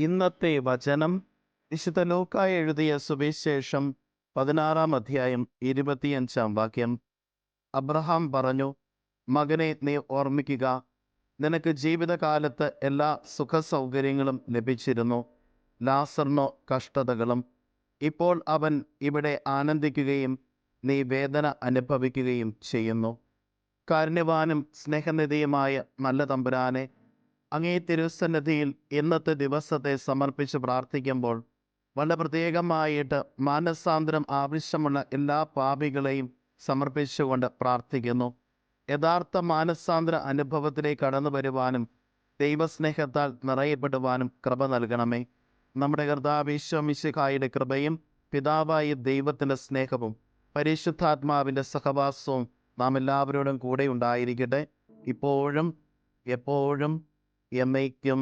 ഇന്നത്തെ വചനം വിശുദ്ധ ലോക്കായി എഴുതിയ സുവിശേഷം പതിനാറാം അധ്യായം ഇരുപത്തിയഞ്ചാം വാക്യം. അബ്രഹാം പറഞ്ഞു മകനെ നീ ഓർമ്മിക്കുക നിനക്ക് ജീവിതകാലത്ത് എല്ലാ സുഖസൗകര്യങ്ങളും ലഭിച്ചിരുന്നു. ലാസറിനോ കഷ്ടതകളും. ഇപ്പോൾ അവൻ ഇവിടെ ആനന്ദിക്കുകയും നീ വേദന അനുഭവിക്കുകയും ചെയ്യുന്നു. കാരുണ്യവാനും സ്നേഹനിധിയുമായ നല്ല തമ്പുരാനെ അങ്ങേ തിരുസന്നിധിയിൽ ഇന്നത്തെ ദിവസത്തെ സമർപ്പിച്ച് പ്രാർത്ഥിക്കുമ്പോൾ വളരെ പ്രത്യേകമായിട്ട് മാനസാന്തരം ആവശ്യമുള്ള എല്ലാ പാപികളെയും സമർപ്പിച്ചുകൊണ്ട് പ്രാർത്ഥിക്കുന്നു. യഥാർത്ഥ മാനസാന്തര അനുഭവത്തിലേക്ക് കടന്നു വരുവാനും ദൈവസ്നേഹത്താൽ നിറയപ്പെടുവാനും കൃപ നൽകണമേ. നമ്മുടെ കർത്താവിശ്വമിശിഖായുടെ കൃപയും പിതാവായ ദൈവത്തിന്റെ സ്നേഹവും പരിശുദ്ധാത്മാവിന്റെ സഹവാസവും നാം എല്ലാവരോടും കൂടെ ഉണ്ടായിരിക്കട്ടെ. ഇപ്പോഴും എപ്പോഴും എന്നേക്കും